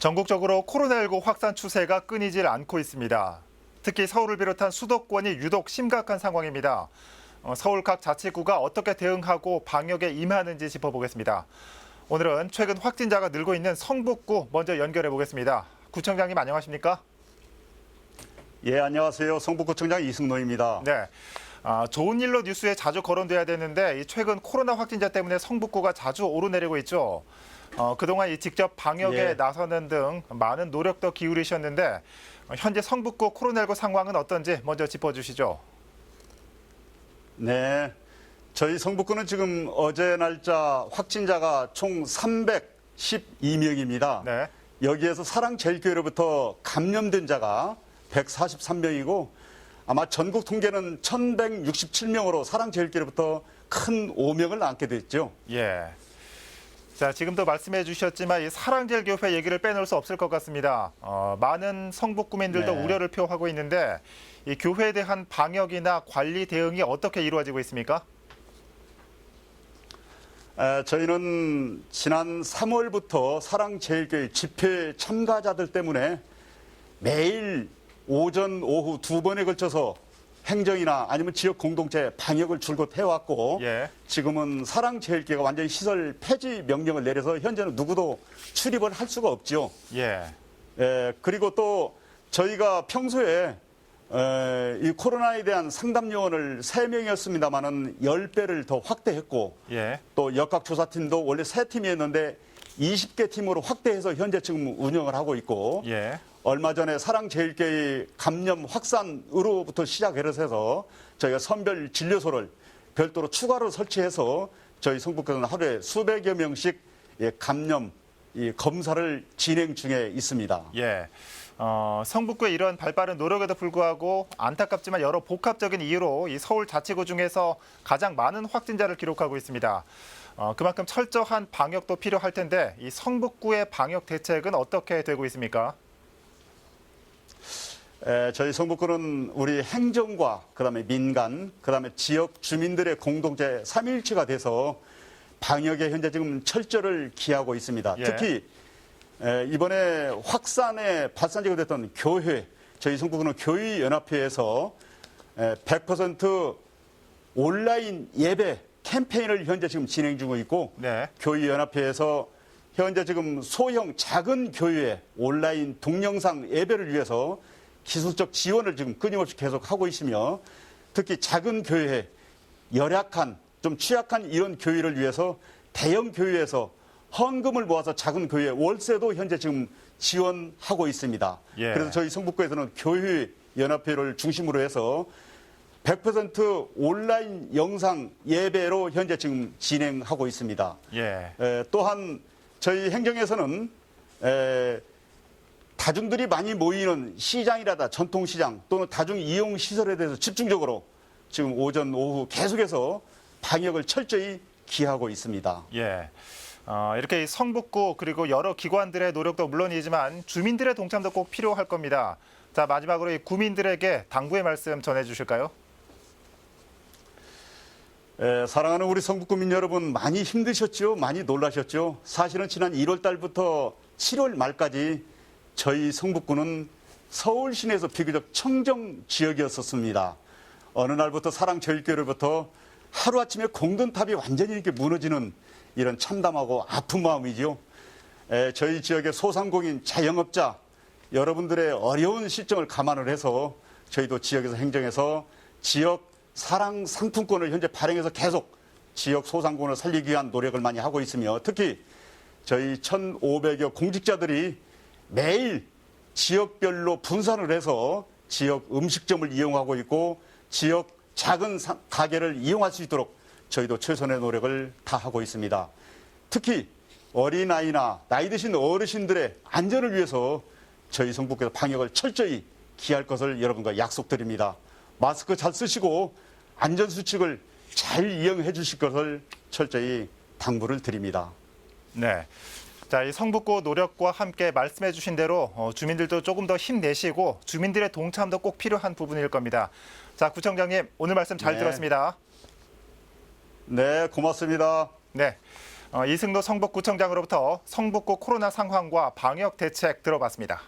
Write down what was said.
전국적으로 코로나19 확산 추세가 끊이질 않고 있습니다. 특히 서울을 비롯한 수도권이 유독 심각한 상황입니다. 어, 서울 각 자치구가 어떻게 대응하고 방역에 임하는지 짚어보겠습니다. 오늘은 최근 확진자가 늘고 있는 성북구 먼저 연결해 보겠습니다. 구청장님 안녕하십니까? 예, 안녕하세요. 성북구청장 이승노입니다. 네. 아, 좋은 일로 뉴스에 자주 거론돼야 되는데 이 최근 코로나 확진자 때문에 성북구가 자주 오르내리고 있죠. 어, 그동안 이 직접 방역에 예. 나서는 등 많은 노력도 기울이셨는데 어, 현재 성북구 코로나19 상황은 어떤지 먼저 짚어주시죠. 네. 저희 성북구는 지금 어제 날짜 확진자가 총 312명입니다. 네. 여기에서 사랑제일교회로부터 감염된 자가 143명이고 아마 전국 통계는 1167명으로 사랑제일교회로부터 큰 오명을 안게 됐죠. 예. 자, 지금도 말씀해 주셨지만 이 사랑제일교회 얘기를 빼놓을 수 없을 것 같습니다. 어, 많은 성북구민들도 네. 우려를 표하고 있는데 이 교회에 대한 방역이나 관리 대응이 어떻게 이루어지고 있습니까? 에, 저희는 지난 3월부터 사랑제일교회 집회 참가자들 때문에 매일 오전, 오후 두 번에 걸쳐서 행정이나 아니면 지역 공동체 방역을 줄곧 해왔고 예. 지금은 사랑제일교회가 완전히 시설 폐지 명령을 내려서 현재는 누구도 출입을 할 수가 없지요. 예. 에, 그리고 또 저희가 평소에 에, 이 코로나에 대한 상담 요원을 3명이었습니다마는 10배를 더 확대했고 예. 또 역학조사팀도 원래 세 팀이었는데 20개 팀으로 확대해서 현재 지금 운영을 하고 있고 예. 얼마 전에 사랑제일교회 감염 확산으로부터 시작해서 저희가 선별 진료소를 별도로 추가로 설치해서 저희 성북구는 하루에 수백여 명씩 예, 감염 이 검사를 진행 중에 있습니다. 예. 어, 성북구의 이런 발빠른 노력에도 불구하고 안타깝지만 여러 복합적인 이유로 이 서울 자치구 중에서 가장 많은 확진자를 기록하고 있습니다. 어, 그만큼 철저한 방역도 필요할 텐데 이 성북구의 방역 대책은 어떻게 되고 있습니까? 에, 저희 성북구는 우리 행정과 그다음에 민간 그다음에 지역 주민들의 공동체 삼일체가 돼서 방역에 현재 지금 철저를 기하고 있습니다. 예. 특히 에, 이번에 확산의 발산지가 됐던 교회 저희 성북구는 교회 연합회에서 에, 100% 온라인 예배 캠페인을 현재 지금 진행 중에 있고 네. 교회 연합회에서 현재 지금 소형 작은 교회 온라인 동영상 예배를 위해서 기술적 지원을 지금 끊임없이 계속 하고 있으며 특히 작은 교회 열약한 좀 취약한 이런 교회를 위해서 대형 교회에서 헌금을 모아서 작은 교회 월세도 현재 지금 지원하고 있습니다. 예. 그래서 저희 성북구에서는 교회 연합회를 중심으로 해서 100% 온라인 영상 예배로 현재 지금 진행하고 있습니다. 예. 에, 또한 저희 행정에서는 에, 다중들이 많이 모이는 시장이라다 전통시장 또는 다중 이용 시설에 대해서 집중적으로 지금 오전 오후 계속해서 방역을 철저히 기하고 있습니다. 예. 어, 이렇게 이 성북구 그리고 여러 기관들의 노력도 물론이지만 주민들의 동참도 꼭 필요할 겁니다. 자 마지막으로 이 구민들에게 당부의 말씀 전해주실까요? 에, 사랑하는 우리 성북구민 여러분 많이 힘드셨죠? 많이 놀라셨죠? 사실은 지난 1월 달부터 7월 말까지 저희 성북구는 서울 시내에서 비교적 청정 지역이었었습니다. 어느 날부터 사랑제일교회로부터 하루아침에 공든탑이 완전히 이렇게 무너지는 이런 참담하고 아픈 마음이지요. 에, 저희 지역의 소상공인 자영업자 여러분들의 어려운 실정을 감안을 해서 저희도 지역에서 행정해서 지역 사랑 상품권을 현재 발행해서 계속 지역 소상공인을 살리기 위한 노력을 많이 하고 있으며 특히 저희 1,500여 공직자들이 매일 지역별로 분산을 해서 지역 음식점을 이용하고 있고 지역 작은 사- 가게를 이용할 수 있도록 저희도 최선의 노력을 다하고 있습니다. 특히 어린아이나 나이 드신 어르신들의 안전을 위해서 저희 성북에서 방역을 철저히 기할 것을 여러분과 약속드립니다. 마스크 잘 쓰시고 안전수칙을 잘 이용해 주실 것을 철저히 당부를 드립니다. 네. 자, 이 성북구 노력과 함께 말씀해 주신 대로 어, 주민들도 조금 더 힘내시고 주민들의 동참도 꼭 필요한 부분일 겁니다. 자, 구청장님 오늘 말씀 잘 네. 들었습니다. 네, 고맙습니다. 네. 어, 이승도 성북구청장으로부터 성북구 코로나 상황과 방역 대책 들어봤습니다.